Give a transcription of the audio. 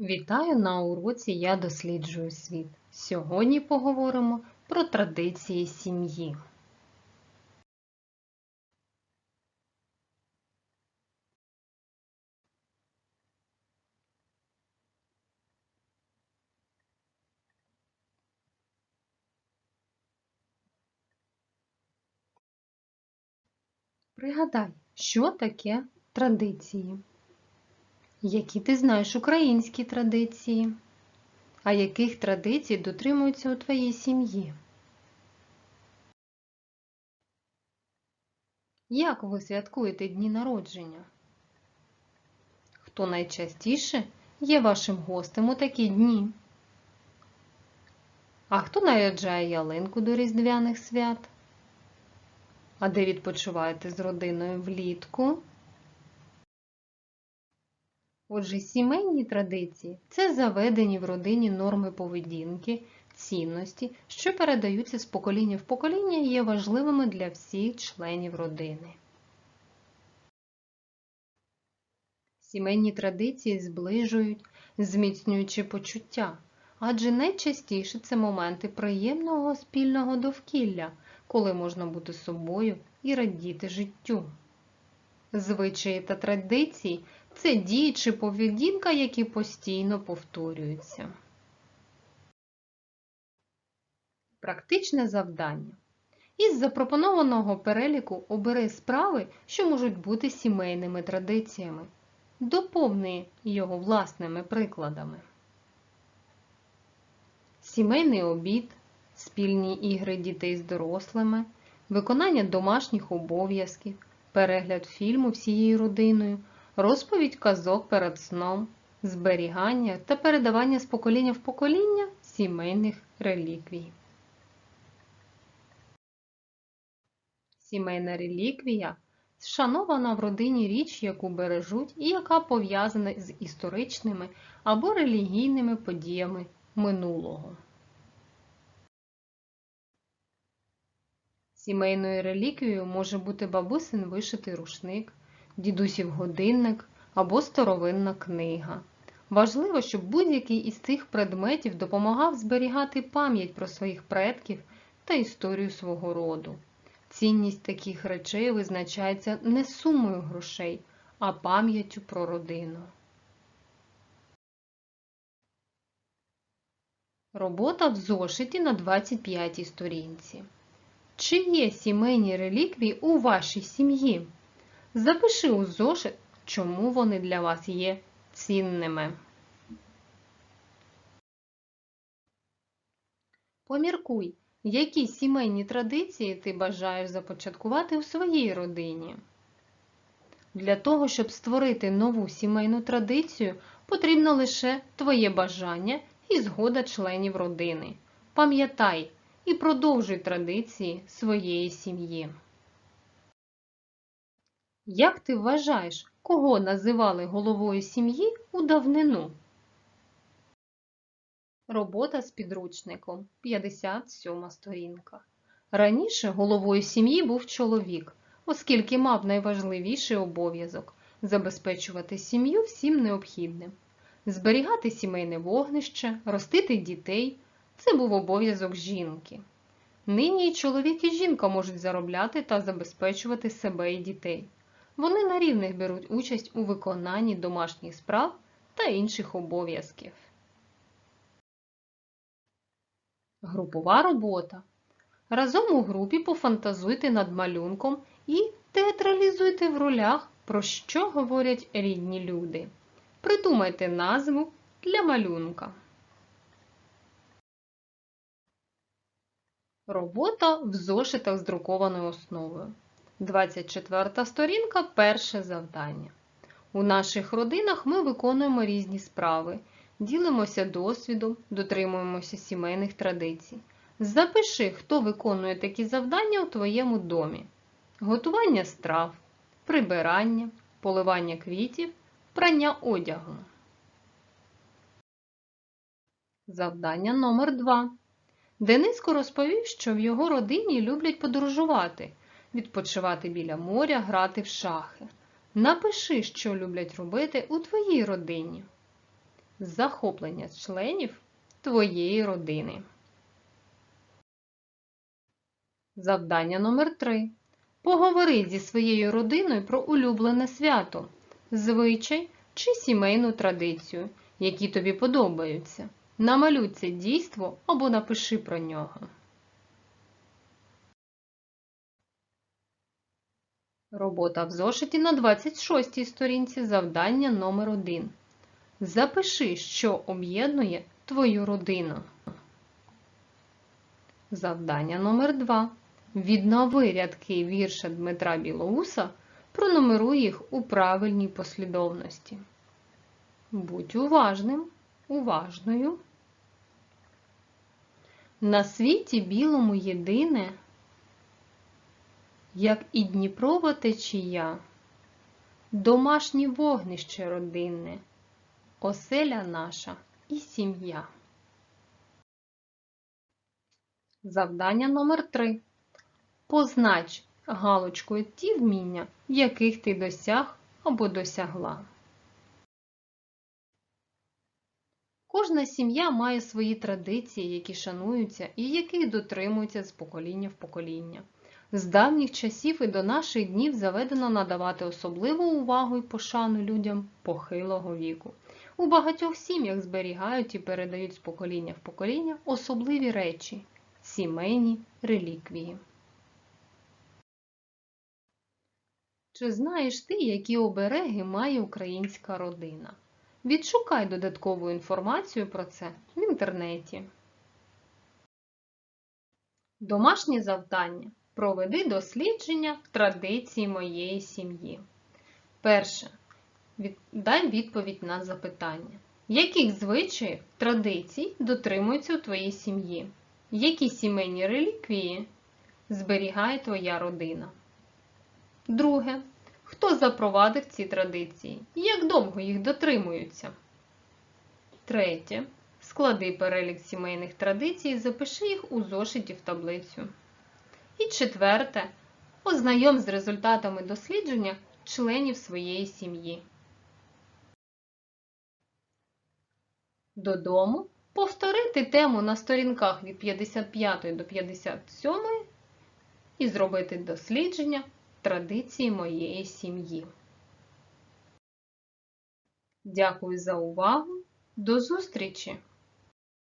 Вітаю на уроці Я досліджую світ. Сьогодні поговоримо про традиції сім'ї. Пригадай, що таке традиції? Які ти знаєш українські традиції? А яких традицій дотримуються у твоїй сім'ї? Як ви святкуєте дні народження? Хто найчастіше є вашим гостем у такі дні? А хто наряджає ялинку до Різдвяних свят? А де відпочиваєте з родиною влітку? Отже, сімейні традиції це заведені в родині норми поведінки, цінності, що передаються з покоління в покоління і є важливими для всіх членів родини. Сімейні традиції зближують, зміцнюючи почуття, адже найчастіше це моменти приємного спільного довкілля, коли можна бути собою і радіти життю. Звичаї та традиції це дії чи поведінка, які постійно повторюються. Практичне завдання. Із запропонованого переліку обери справи, що можуть бути сімейними традиціями. Доповни його власними прикладами. Сімейний обід, спільні ігри дітей з дорослими, виконання домашніх обов'язків, перегляд фільму всією родиною, розповідь казок перед сном, зберігання та передавання з покоління в покоління сімейних реліквій. Сімейна реліквія шанована в родині річ, яку бережуть і яка пов'язана з історичними або релігійними подіями минулого. Сімейною реліквією може бути бабусин вишитий рушник, дідусів годинник або старовинна книга. Важливо, щоб будь-який із цих предметів допомагав зберігати пам'ять про своїх предків та історію свого роду. Цінність таких речей визначається не сумою грошей, а пам'яттю про родину. Робота в зошиті на 25 сторінці. Чи є сімейні реліквії у вашій сім'ї? Запиши у зошит, чому вони для вас є цінними. Поміркуй, які сімейні традиції ти бажаєш започаткувати у своїй родині. Для того, щоб створити нову сімейну традицію, потрібно лише твоє бажання і згода членів родини. Пам'ятай і продовжуй традиції своєї сім'ї. Як ти вважаєш, кого називали головою сім'ї у давнину? Робота з підручником 57 сторінка. Раніше головою сім'ї був чоловік, оскільки мав найважливіший обов'язок забезпечувати сім'ю всім необхідним, зберігати сімейне вогнище, ростити дітей це був обов'язок жінки. Нині і чоловік і жінка можуть заробляти та забезпечувати себе і дітей. Вони на рівних беруть участь у виконанні домашніх справ та інших обов'язків. Групова робота. Разом у групі пофантазуйте над малюнком і театралізуйте в ролях, про що говорять рідні люди. Придумайте назву для малюнка. Робота в зошитах з друкованою основою. 24 сторінка перше завдання. У наших родинах ми виконуємо різні справи, ділимося досвідом, дотримуємося сімейних традицій. Запиши, хто виконує такі завдання у твоєму домі: готування страв, прибирання, поливання квітів, прання одягу. Завдання номер 2 Дениско розповів, що в його родині люблять подорожувати, відпочивати біля моря, грати в шахи. Напиши, що люблять робити у твоїй родині. захоплення членів твоєї родини. Завдання номер 3. Поговори зі своєю родиною про улюблене свято, звичай чи сімейну традицію, які тобі подобаються. Намалюй це дійство або напиши про нього. Робота в зошиті на 26-й сторінці завдання номер 1. Запиши, що об'єднує твою родину. Завдання номер 2. Віднови рядки вірша Дмитра Білоуса, пронумеруй їх у правильній послідовності. Будь уважним, уважною. На світі білому єдине, як і Дніпрова течія, домашнє вогнище родинне, оселя наша і сім'я. Завдання номер 3. Познач галочкою ті вміння, яких ти досяг або досягла. Кожна сім'я має свої традиції, які шануються і яких дотримуються з покоління в покоління. З давніх часів і до наших днів заведено надавати особливу увагу і пошану людям похилого віку. У багатьох сім'ях зберігають і передають з покоління в покоління особливі речі сімейні реліквії. Чи знаєш ти, які обереги має українська родина? Відшукай додаткову інформацію про це в інтернеті. Домашнє завдання. Проведи дослідження традицій моєї сім'ї. Перше. Дай відповідь на запитання. Яких звичаїв традицій дотримуються у твоїй сім'ї? Які сімейні реліквії зберігає твоя родина? Друге. Хто запровадив ці традиції? І як довго їх дотримуються? Третє. Склади перелік сімейних традицій і запиши їх у зошиті в таблицю. І четверте. Ознайом з результатами дослідження членів своєї сім'ї. Додому повторити тему на сторінках від 55 до 57 і зробити дослідження традиції моєї сім'ї. Дякую за увагу! До зустрічі!